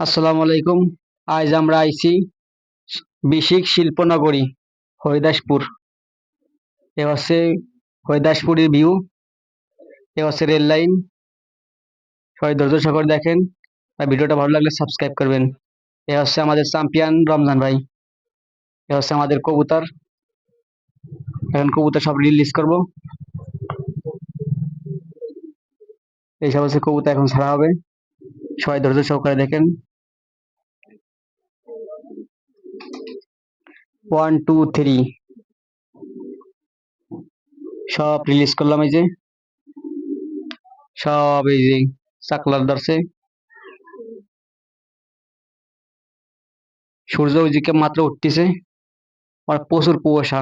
আসসালামু আলাইকুম। আজ আমরা আইছি বিশিক শিল্পনগরী, হরিদাসপুর। এ হচ্ছে হরিদাসপুরের ভিউ এ হচ্ছে রেল লাইন সবাই ধৈর্য সহকারে দেখেন আর ভিডিওটা ভালো লাগলে সাবস্ক্রাইব করবেন। এ হচ্ছে আমাদের চ্যাম্পিয়ন রমজান ভাই। এ হচ্ছে আমাদের কবুতর। এখন কবুতর সব রিলিজ করব। এইসব হচ্ছে কবুতর এখন ছাড়া হবে। সবাই ধৈর্য সহকারে দেখেন। ওয়ান টু থ্রি সব রিলিজ করলাম এই যে। সব এই যে চাকলার ধরছে। সূর্য ওইদিকে মাত্র উঠতেছে। আর প্রচুর কুয়াশা।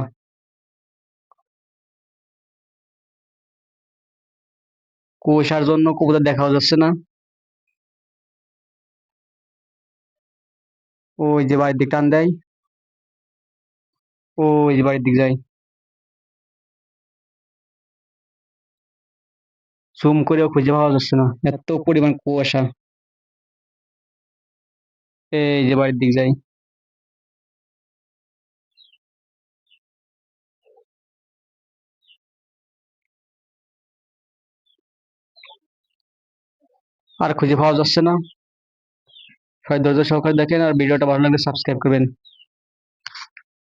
কুয়াশার জন্য কবুতর দেখা যাচ্ছে না। ওই যে বাড়ির দিক টান দেয়। ওই যে বাড়ির দিক যায় জুম করেও খুঁজে পাওয়া যাচ্ছে না। এত পরিমাণ কুয়াশা। এই যে বাড়ির দিক যাই। আর খুঁজে পাওয়া যাচ্ছে না। সবাই ধৈর্য সহকারে দেখেন আর ভিডিওটা ভালো লাগলে সাবস্ক্রাইব করবেন।